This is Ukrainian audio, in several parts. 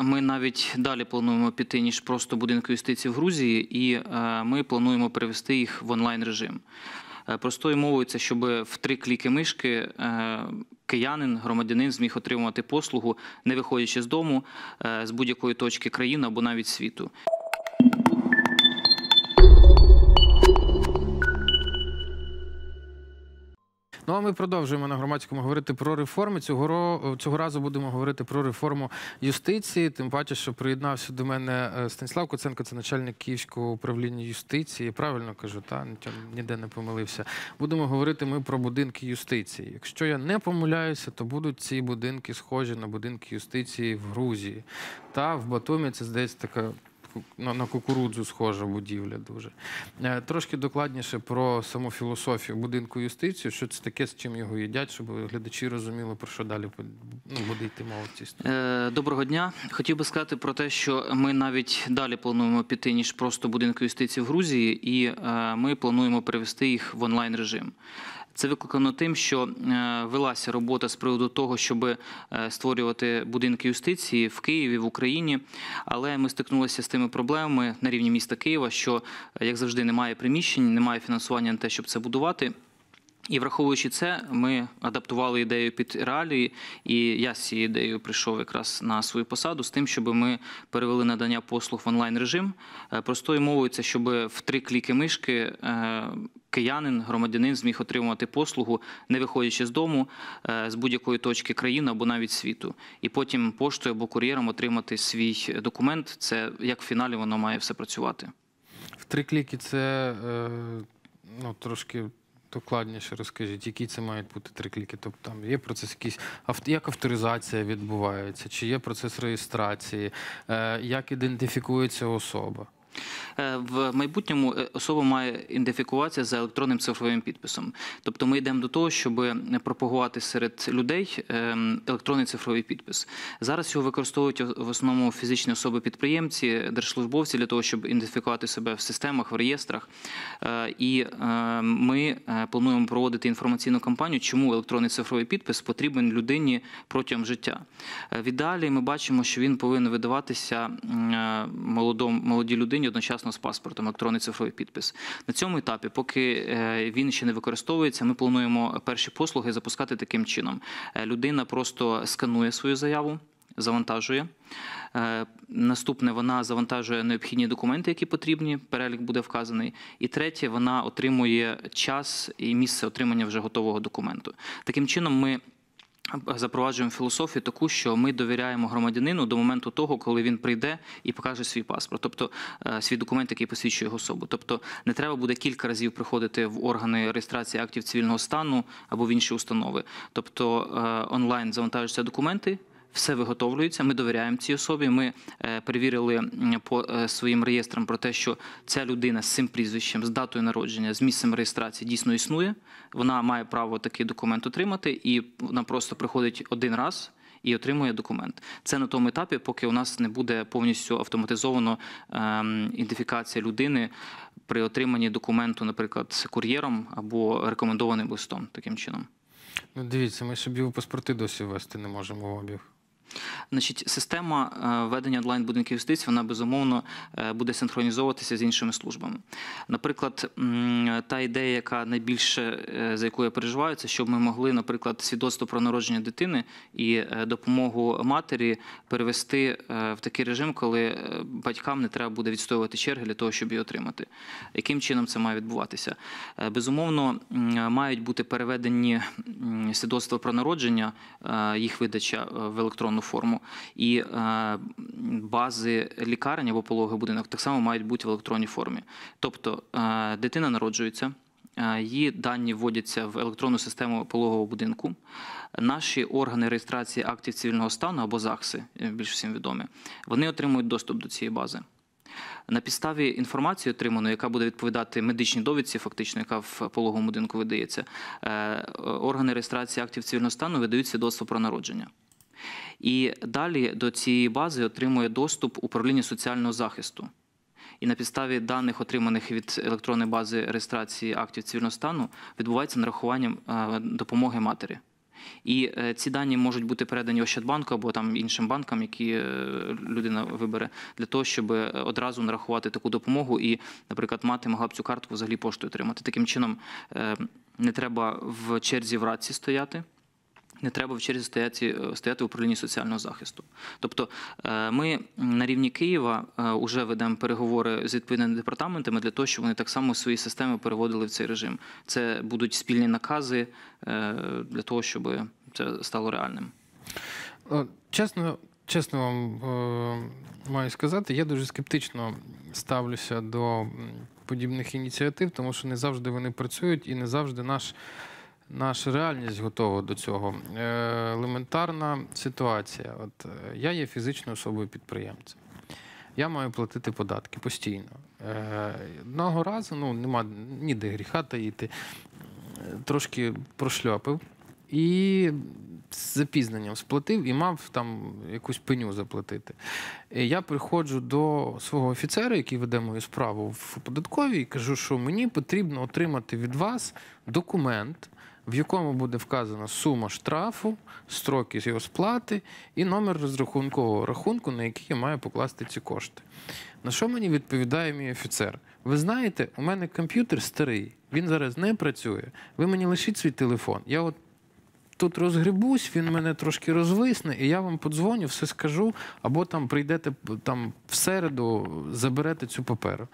Ми навіть далі плануємо піти ніж просто будинки юстиції в Грузії, і е, ми плануємо перевести їх в онлайн режим. Е, Простою мовою це, щоб в три кліки мишки е, киянин, громадянин зміг отримувати послугу, не виходячи з дому з будь-якої точки країни або навіть світу. Ну а ми продовжуємо на громадському говорити про реформи. Цього цього разу будемо говорити про реформу юстиції. Тим паче, що приєднався до мене е, Станіслав Коценко, це начальник Київського управління юстиції. Правильно кажу, та ніде не помилився. Будемо говорити ми про будинки юстиції. Якщо я не помиляюся, то будуть ці будинки схожі на будинки юстиції в Грузії. Та в Батумі це здається така. На, на кукурудзу схожа будівля дуже. Е, Трошки докладніше про саму філософію будинку юстиції, що це таке, з чим його їдять, щоб глядачі розуміли, про що далі ну, буде йти мова в цій студії. Е, Доброго дня. Хотів би сказати про те, що ми навіть далі плануємо піти ніж просто будинки юстиції в Грузії, і е, ми плануємо перевести їх в онлайн режим. Це викликано тим, що е, велася робота з приводу того, щоб е, створювати будинки юстиції в Києві, в Україні. Але ми стикнулися з тими проблемами на рівні міста Києва, що, е, як завжди, немає приміщень, немає фінансування на те, щоб це будувати. І враховуючи це, ми адаптували ідею під реалії, і я з цією ідеєю прийшов якраз на свою посаду з тим, щоб ми перевели надання послуг в онлайн режим. Е, Простою мовою це, щоб в три кліки мишки е, киянин, громадянин зміг отримувати послугу, не виходячи з дому е, з будь-якої точки країни або навіть світу, і потім поштою або кур'єром отримати свій документ. Це як в фіналі воно має все працювати. В три кліки це ну, трошки докладніше розкажіть, які це мають бути три кліки. Тобто там є процес якийсь як авторизація відбувається, чи є процес реєстрації, е, як ідентифікується особа. Е, В майбутньому е, особа має ідентифікуватися за електронним цифровим підписом. Тобто ми йдемо до того, щоб пропагувати серед людей ем, електронний цифровий підпис. Зараз його використовують в основному фізичні особи-підприємці, держслужбовці для того, щоб ідентифікувати себе в системах, в реєстрах. Е, І ми плануємо проводити інформаційну кампанію, чому електронний цифровий підпис потрібен людині протягом життя. В ідеалі ми бачимо, що він повинен видаватися молодій людині одночасно з паспортом, електронний цифровий підпис. На цьому етапі, поки е, він ще не використовується, ми плануємо перші послуги запускати таким чином. Е, Людина просто сканує свою заяву. Завантажує. Е, Наступне вона завантажує необхідні документи, які потрібні. Перелік буде вказаний. І третє, вона отримує час і місце отримання вже готового документу. Таким чином, ми запроваджуємо філософію таку, що ми довіряємо громадянину до моменту того, коли він прийде і покаже свій паспорт, тобто е, свій документ, який посвідчує його особу. Тобто не треба буде кілька разів приходити в органи реєстрації актів цивільного стану або в інші установи. Тобто е, онлайн завантажуються документи. Все виготовлюється. Ми довіряємо цій особі. Ми е, перевірили по е, своїм реєстрам про те, що ця людина з цим прізвищем, з датою народження, з місцем реєстрації дійсно існує. Вона має право такий документ отримати, і вона просто приходить один раз. І отримує документ. Це на тому етапі, поки у нас не буде повністю автоматизовано ем, ідентифікація людини при отриманні документу, наприклад, кур'єром або рекомендованим листом таким чином. Ну, дивіться, ми ще біопаспорти досі ввести не можемо в обіг. Значить, система е, ведення онлайн будинків юстиції вона безумовно е, буде синхронізовуватися з іншими службами. Наприклад, та ідея, яка найбільше е, за яку я переживаю, це щоб ми могли, наприклад, свідоцтво про народження дитини і допомогу матері перевести в такий режим, коли батькам не треба буде відстоювати черги для того, щоб її отримати. Яким чином це має відбуватися? Безумовно, мають бути переведені свідоцтва про народження, їх видача в електронну форму, і е, бази лікарень або пологовий будинок так само мають бути в електронній формі. Тобто е, дитина народжується. е, Її дані вводяться в електронну систему пологового будинку. Наші органи реєстрації актів цивільного стану або ЗАГСи, більш всім відомі, вони отримують доступ до цієї бази. На підставі інформації, отриманої, яка буде відповідати медичній довідці, фактично, яка в пологовому будинку видається, органи реєстрації актів цивільного стану видають свідоцтво про народження. І далі до цієї бази отримує доступ управління соціального захисту. І на підставі даних, отриманих від електронної бази реєстрації актів цивільного стану, відбувається нарахування е, допомоги матері. І е, ці дані можуть бути передані Ощадбанку або там іншим банкам, які е, людина вибере, для того, щоб одразу нарахувати таку допомогу і, наприклад, мати могла б цю картку взагалі поштою отримати. Таким чином не треба в черзі в раці стояти. Не треба в черзі стояти, стояти в управлінні соціального захисту. Тобто е, ми на рівні Києва вже ведемо переговори з відповідними департаментами для того, щоб вони так само свої системи переводили в цей режим. Це будуть спільні накази е, для того, щоб це стало реальним. Чесно, чесно вам е, маю сказати, я дуже скептично ставлюся до подібних ініціатив, тому що не завжди вони працюють і не завжди наш. Наша реальність готова до цього. Е, елементарна ситуація. От е, я є фізичною особою підприємцем. Я маю платити податки постійно. Е, одного разу, ну нема ніде гріха таїти, трошки прошльопив і з запізненням сплатив і мав там якусь пеню заплатити. І я приходжу до свого офіцера, який веде мою справу в податковій, і кажу, що мені потрібно отримати від вас документ, в якому буде вказана сума штрафу, строки його сплати і номер розрахункового рахунку, на який я маю покласти ці кошти. На що мені відповідає мій офіцер? Ви знаєте, у мене комп'ютер старий, він зараз не працює. Ви мені лишіть свій телефон. Я от тут розгребусь, він мене трошки розвисне, і я вам подзвоню, все скажу, або там прийдете там в середу, заберете цю паперу.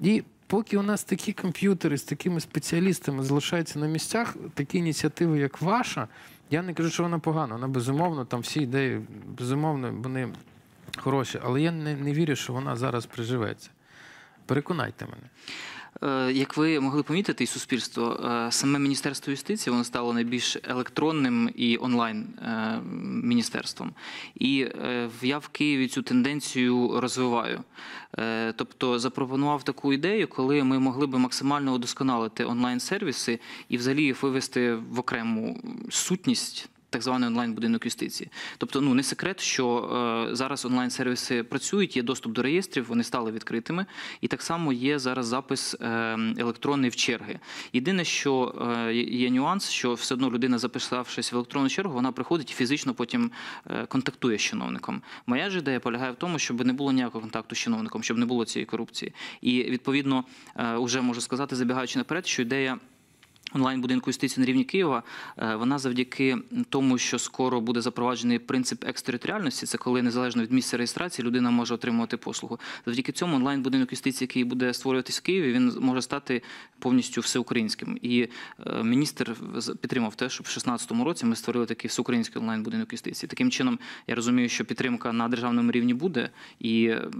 І поки у нас такі комп'ютери з такими спеціалістами залишаються на місцях, такі ініціативи, як ваша, я не кажу, що вона погана. Вона безумовно, там всі ідеї, безумовно, вони хороші, але я не, не вірю, що вона зараз приживеться. Переконайте мене. Е, Як ви могли помітити, і суспільство, е, саме Міністерство юстиції воно стало найбільш електронним і онлайн е, міністерством. І я в Києві цю тенденцію розвиваю. Тобто запропонував таку ідею, коли ми могли би максимально удосконалити онлайн-сервіси і взагалі їх вивести в окрему сутність. Так званий онлайн-будинок юстиції. Тобто, ну не секрет, що е, зараз онлайн-сервіси працюють, є доступ до реєстрів, вони стали відкритими, і так само є зараз запис е, електронний в черги. Єдине, що е, є нюанс, що все одно людина, записавшись в електронну чергу, вона приходить і фізично потім контактує з чиновником. Моя ж ідея полягає в тому, щоб не було ніякого контакту з чиновником, щоб не було цієї корупції. І відповідно, вже можу сказати, забігаючи наперед, що ідея. Онлайн-будинку юстиції на рівні Києва е, вона завдяки тому, що скоро буде запроваджений принцип екстериторіальності, це коли незалежно від місця реєстрації людина може отримувати послугу. Завдяки цьому онлайн-будинок юстиції, який буде створюватись в Києві, він може стати повністю всеукраїнським. І е, міністр підтримав те, щоб в 2016 році ми створили такий всеукраїнський онлайн-будинок юстиції. Таким чином, я розумію, що підтримка на державному рівні буде, і е,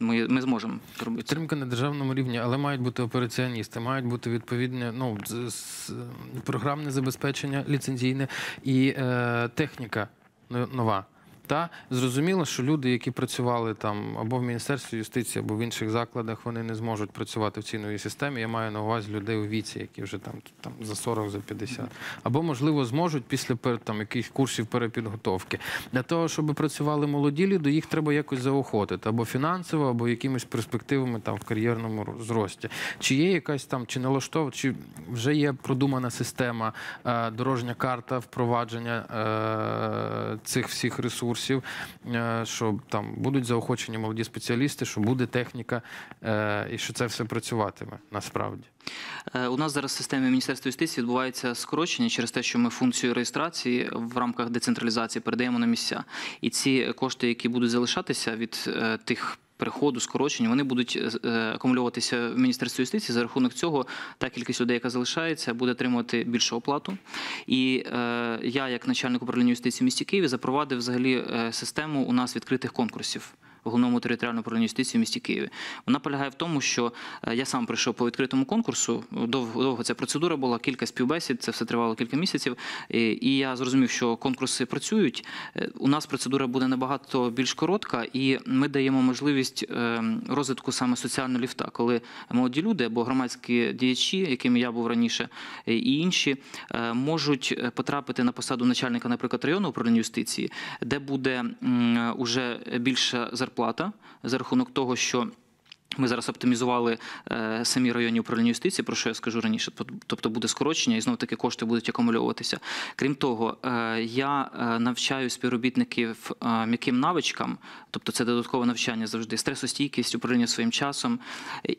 ми, ми зможемо робити. Підтримка на державному рівні, але мають бути операціоністи, мають бути відповідне ну, програмне забезпечення ліцензійне і е, техніка нова. Та зрозуміло, що люди, які працювали там або в Міністерстві юстиції, або в інших закладах, вони не зможуть працювати в цій новій системі. Я маю на увазі людей у віці, які вже там, там за 40, за 50. Або, можливо, зможуть після там, якихось курсів перепідготовки. Для того, щоб працювали молоді люди, їх треба якось заохотити або фінансово, або якимись перспективами там в кар'єрному зрості. Чи є якась там, чи налаштов, чи вже є продумана система, е, дорожня карта впровадження е, цих всіх ресурсів, е, що там будуть заохочені молоді спеціалісти, що буде техніка, е, і що це все працюватиме насправді. Е, У нас зараз в системі Міністерства юстиції відбувається скорочення через те, що ми функцію реєстрації в рамках децентралізації передаємо на місця. І ці кошти, які будуть залишатися від тих. Переходу скорочень, вони будуть е, акумулюватися в Міністерстві юстиції. За рахунок цього та кількість людей, яка залишається, буде отримувати більшу оплату. І е, я, як начальник управління юстиції в місті Києві, запровадив взагалі е, систему у нас відкритих конкурсів. Головному територіальному управлінні юстиції в місті Києві. Вона полягає в тому, що е, я сам прийшов по відкритому конкурсу. Довго, довго ця процедура була, кілька співбесід, це все тривало кілька місяців. І, я зрозумів, що конкурси працюють. Е, У нас процедура буде набагато більш коротка, і ми даємо можливість е, розвитку саме соціального ліфта, коли молоді люди або громадські діячі, якими я був раніше, і інші можуть потрапити на посаду начальника, наприклад, районного управління юстиції, де буде уже більша зарплата за рахунок того, що Ми зараз оптимізували е, самі районні управління юстиції, про що я скажу раніше. Тобто буде скорочення, і знову таки кошти будуть акумульовуватися. Крім того, е, я е, навчаю співробітників е, м'яким навичкам, тобто це додаткове навчання завжди, стресостійкість, управління своїм часом.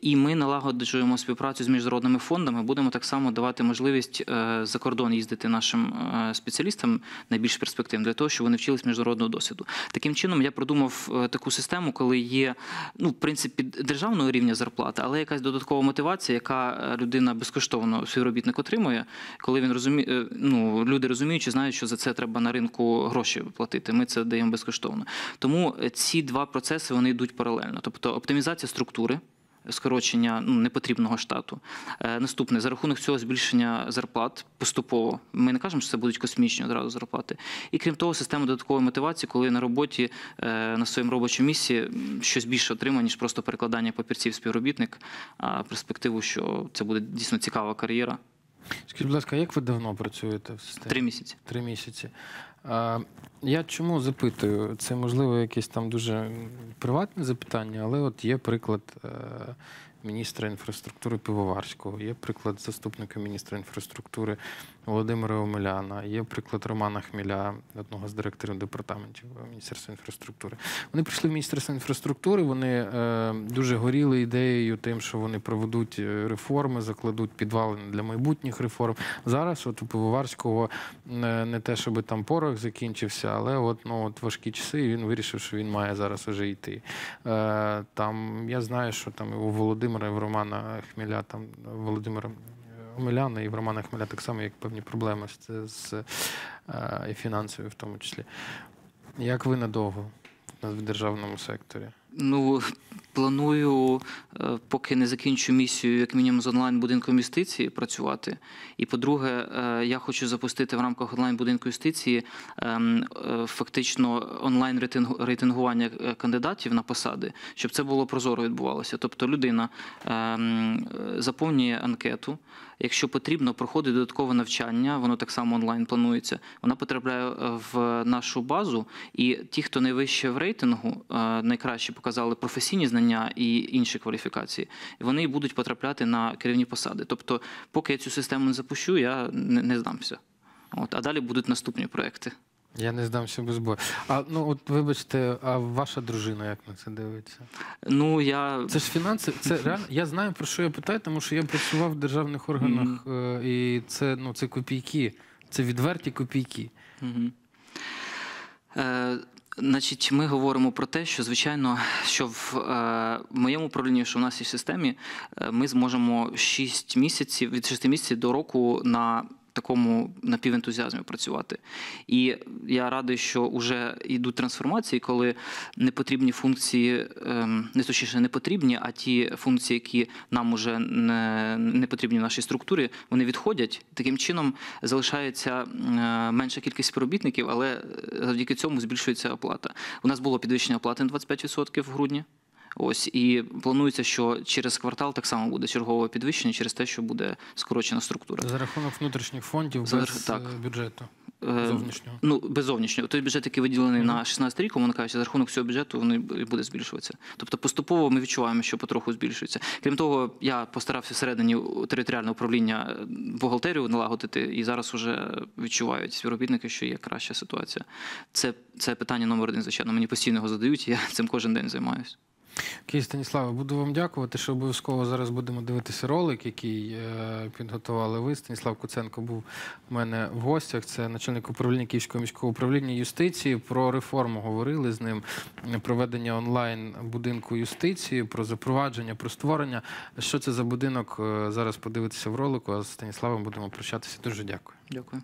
І ми налагоджуємо співпрацю з міжнародними фондами. Будемо так само давати можливість е, за кордон їздити нашим е, спеціалістам найбільш перспективним для того, щоб вони вчились міжнародного досвіду. Таким чином, я продумав е, таку систему, коли є ну, в принципі, державного рівня зарплати, але якась додаткова мотивація, яка е, людина безкоштовно співробітник отримує, коли він розуміє, ну люди розуміють, чи знають, що за це треба на ринку гроші платити. Ми це даємо безкоштовно. Тому е, ці два процеси вони йдуть паралельно. Тобто оптимізація структури. Скорочення ну, непотрібного штату. Е, наступне за рахунок цього збільшення зарплат поступово. Ми не кажемо, що це будуть космічні одразу зарплати. І крім того, система додаткової мотивації, коли на роботі е, на своєму робочому місці щось більше отримає, ніж просто перекладання папірців співробітник, а перспективу, що це буде дійсно цікава кар'єра. Скажіть, будь ласка, як ви давно працюєте в системі? Три місяці. Три місяці. А, я чому запитую? Це можливо якесь там дуже приватне запитання, але от є приклад е, міністра інфраструктури Пивоварського, є приклад заступника міністра інфраструктури Володимира Омеляна, є приклад Романа Хміля, одного з директорів департаментів Міністерства інфраструктури. Вони прийшли в Міністерство інфраструктури, вони е, дуже горіли ідеєю тим, що вони проведуть е, реформи, закладуть підвалини для майбутніх реформ. Зараз от у Пивоварського не, не те, щоб там порох закінчився, але от, ну, от важкі часи, і він вирішив, що він має зараз уже йти. Е, там, я знаю, що там і у Володимира, в Романа Хмеля, там Володимира Омеляна і в Романа Хмеля так само, як певні проблеми з, з е, і фінансові в тому числі. Як ви надовго в державному секторі? Ну, планую, е, поки не закінчу місію, як мінімум з онлайн будинку юстиції працювати. І по-друге, е, я хочу запустити в рамках онлайн будинку юстиції ем, фактично онлайн рейтингу- рейтингування кандидатів на посади, щоб це було прозоро відбувалося. Тобто людина ем, заповнює анкету. Якщо потрібно, проходить додаткове навчання, воно так само онлайн планується. Вона потрапляє е, в нашу базу, і ті, хто найвище в рейтингу, е, найкраще показали професійні знання і інші кваліфікації, вони будуть потрапляти на керівні посади. Тобто, поки я цю систему не запущу, я не, не здамся. От, а далі будуть наступні проекти. Я не здамся без бою. А ну от вибачте, а ваша дружина як на це дивиться? Ну я Це ж фінанси. Це реально. Я знаю про що я питаю, тому що я працював в державних органах, е, і це ну це копійки, це відверті копійки. Мгм. Е, Значить, ми говоримо про те, що звичайно, що в е, моєму управлінні, що в нас є в системі, е, ми зможемо 6 місяців від 6 місяців до року на такому напівентузіазмі працювати. І я радий, що вже йдуть трансформації, коли непотрібні функції, ем, не точніше, не потрібні, а ті функції, які нам уже не, не потрібні в нашій структурі, вони відходять. Таким чином залишається е, менша кількість співробітників, але е, завдяки цьому збільшується оплата. У нас було підвищення оплати на 25% в грудні. Ось і планується, що через квартал так само буде чергове підвищення через те, що буде скорочена структура. За рахунок внутрішніх фондів За без так. е, бюджету Е, зовнішнього. Ну, без зовнішнього. Той бюджет, який виділений Мгм. на 16 рік, умовно кажучи, за рахунок цього бюджету він і буде збільшуватися. Тобто поступово ми відчуваємо, що потроху збільшується. Крім того, я постарався всередині територіального управління е, бухгалтерію налагодити, і зараз вже відчувають співробітники, що є краща ситуація. Це, це питання номер один, звичайно. Мені постійно його задають, я цим кожен день займаюся. Окей, Станіславе, буду вам дякувати, що обов'язково зараз будемо дивитися ролик, який е, підготували ви. Станіслав Куценко був у мене в гостях. Це начальник управління Київського міського управління юстиції. Про реформу говорили з ним, проведення онлайн будинку юстиції, про запровадження, про створення. Що це за будинок? е, Зараз подивитися в ролику, а з Станіславом будемо прощатися. Дуже дякую. Дякую.